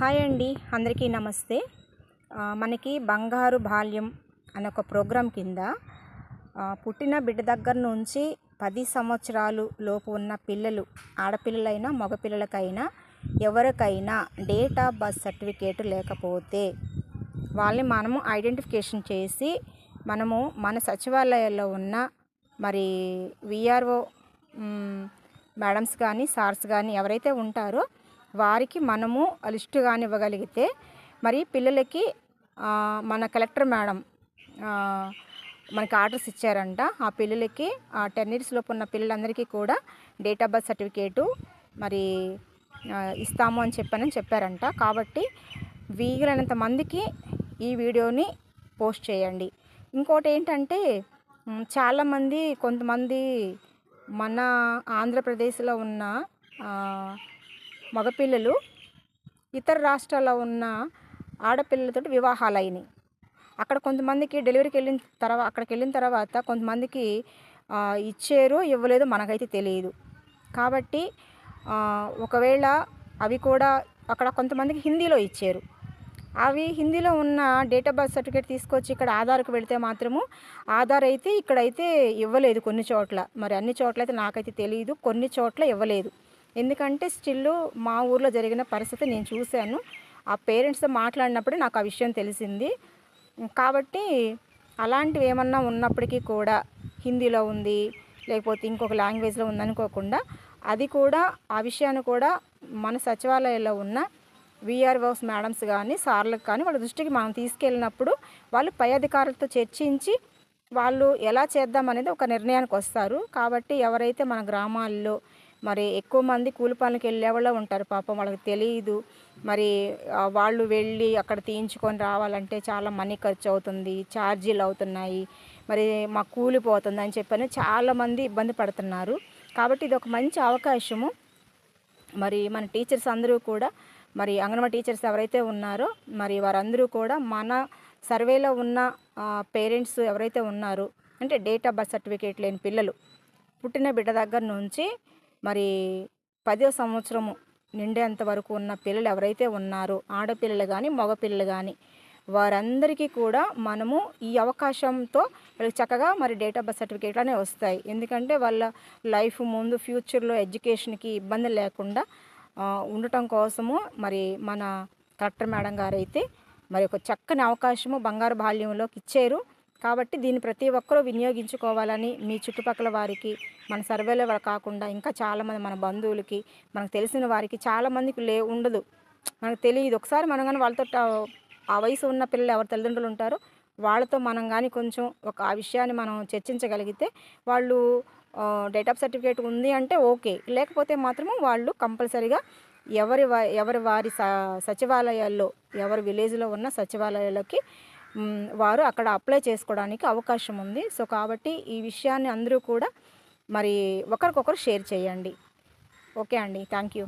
Hi అండి అందరికీ నమస్తే. మనకి బంగారు బాల్యం అనే ఒక ప్రోగ్రాం కింద పుట్టిన బిడ్డ దగ్గర నుంచి పది సంవత్సరాలు లోపు ఉన్న పిల్లలు ఆడపిల్లలైనా మగపిల్లలకైనా ఎవరికైనా డేట్ ఆఫ్ బర్త్ సర్టిఫికేట్ లేకపోతే వాళ్ళని మనము ఐడెంటిఫికేషన్ చేసి మనము మన సచివాలయాల్లో ఉన్న మరి విఆర్ఓ మేడమ్స్ కానీ సార్స్ కానీ ఎవరైతే ఉంటారో వారికి మనము లిస్టు కానివ్వగలిగితే మరి పిల్లలకి మన కలెక్టర్ మేడం మనకి ఆర్డర్స్ ఇచ్చారంట. ఆ పిల్లలకి ఆ టెన్ ఇయర్స్ లోపు ఉన్న పిల్లలందరికీ కూడా డేట్ ఆఫ్ బర్త్ సర్టిఫికేటు మరి ఇస్తాము అని చెప్పానని చెప్పారంట. కాబట్టి వీలైనంత మందికి ఈ వీడియోని పోస్ట్ చేయండి. ఇంకోటి ఏంటంటే చాలామంది కొంతమంది మన ఆంధ్రప్రదేశ్లో ఉన్న మగపిల్లలు ఇతర రాష్ట్రాల్లో ఉన్న ఆడపిల్లలతో వివాహాలు అయినాయి అక్కడ కొంతమందికి డెలివరీకి వెళ్ళిన తర్వాత అక్కడికి వెళ్ళిన తర్వాత కొంతమందికి ఇచ్చారు ఇవ్వలేదు మనకైతే తెలియదు. కాబట్టి ఒకవేళ అవి కూడా అక్కడ కొంతమందికి హిందీలో ఇచ్చారు. అవి హిందీలో ఉన్న డేట్ ఆఫ్ బర్త్ సర్టిఫికేట్ తీసుకొచ్చి ఇక్కడ ఆధార్కి వెళితే మాత్రము ఆధార్ అయితే ఇక్కడైతే ఇవ్వలేదు కొన్ని చోట్ల. మరి అన్ని చోట్ల అయితే నాకైతే తెలియదు కొన్ని చోట్ల ఇవ్వలేదు. ఎందుకంటే స్టిల్ మా ఊర్లో జరిగిన పరిస్థితి నేను చూశాను. ఆ పేరెంట్స్తో మాట్లాడినప్పుడే నాకు ఆ విషయం తెలిసింది. కాబట్టి అలాంటివి ఏమన్నా ఉన్నప్పటికీ కూడా హిందీలో ఉంది లేకపోతే ఇంకొక లాంగ్వేజ్లో ఉందనుకోకుండా అది కూడా ఆ విషయాన్ని కూడా మన సచివాలయంలో ఉన్న విఆర్ఓస్ మేడమ్స్ కానీ సార్లకు కానీ వాళ్ళ దృష్టికి మనం తీసుకెళ్ళినప్పుడు వాళ్ళు పై అధికారులతో చర్చించి వాళ్ళు ఎలా చేద్దాం అనేది ఒక నిర్ణయానికి వస్తారు. కాబట్టి ఎవరైతే మన గ్రామాల్లో మరి ఎక్కువ మంది కూలి పనులకు వెళ్ళే వాళ్ళు ఉంటారు. పాపం వాళ్ళకి తెలియదు మరి వాళ్ళు వెళ్ళి అక్కడ తీయించుకొని రావాలంటే చాలా మనీ ఖర్చు అవుతుంది. ఛార్జీలు అవుతున్నాయి. మరి మా కూలిపోతుంది అని చెప్పని చాలామంది ఇబ్బంది పడుతున్నారు. కాబట్టి ఇది ఒక మంచి అవకాశము. మరి మన టీచర్స్ అందరూ కూడా మరి అంగన్వాడీ టీచర్స్ ఎవరైతే ఉన్నారో మరి వారందరూ కూడా మన సర్వేలో ఉన్న పేరెంట్స్ ఎవరైతే ఉన్నారో అంటే డేట్ ఆఫ్ బర్త్ సర్టిఫికేట్ లేని పిల్లలు పుట్టిన బిడ్డ దగ్గర నుంచి మరి పదో సంవత్సరము నిండేంత వరకు ఉన్న పిల్లలు ఎవరైతే ఉన్నారో ఆడపిల్లలు కానీ మగపిల్లలు కానీ వారందరికీ కూడా మనము ఈ అవకాశంతో వాళ్ళకి చక్కగా మరి డేట్ ఆఫ్ బర్త్ సర్టిఫికేట్లు అనేవి వస్తాయి. ఎందుకంటే వాళ్ళ లైఫ్ ముందు ఫ్యూచర్లో ఎడ్యుకేషన్కి ఇబ్బంది లేకుండా ఉండటం కోసము మరి మన కలెక్టర్ మేడం గారు అయితే మరి ఒక చక్కని అవకాశము బంగారు బాల్యంలోకి ఇచ్చారు. కాబట్టి దీన్ని ప్రతి ఒక్కరూ వినియోగించుకోవాలని మీ చుట్టుపక్కల వారికి మన సర్వేలో కాకుండా ఇంకా చాలామంది మన బంధువులకి మనకు తెలిసిన వారికి చాలామందికి లే ఉండదు. మనకు తెలియదు. ఒకసారి మనం కానీ వాళ్ళతో ట- ఆ వయసు ఉన్న పిల్లలు ఎవరి తల్లిదండ్రులు ఉంటారో వాళ్ళతో మనం కానీ కొంచెం ఒక ఆ విషయాన్ని మనం చర్చించగలిగితే వాళ్ళు డేట్ ఆఫ్ సర్టిఫికేట్ ఉంది అంటే ఓకే. లేకపోతే మాత్రము వాళ్ళు కంపల్సరీగా ఎవరి ఎవరి వారి స సచివాలయాల్లో ఎవరి విలేజ్లో ఉన్న సచివాలయాలకి వారు అక్కడ అప్లై చేసుకోవడానికి అవకాశం ఉంది. సో కాబట్టి ఈ విషయాన్ని అందరూ కూడా మరి ఒకరికొకరు షేర్ చేయండి. ఓకే అండి. Thank you.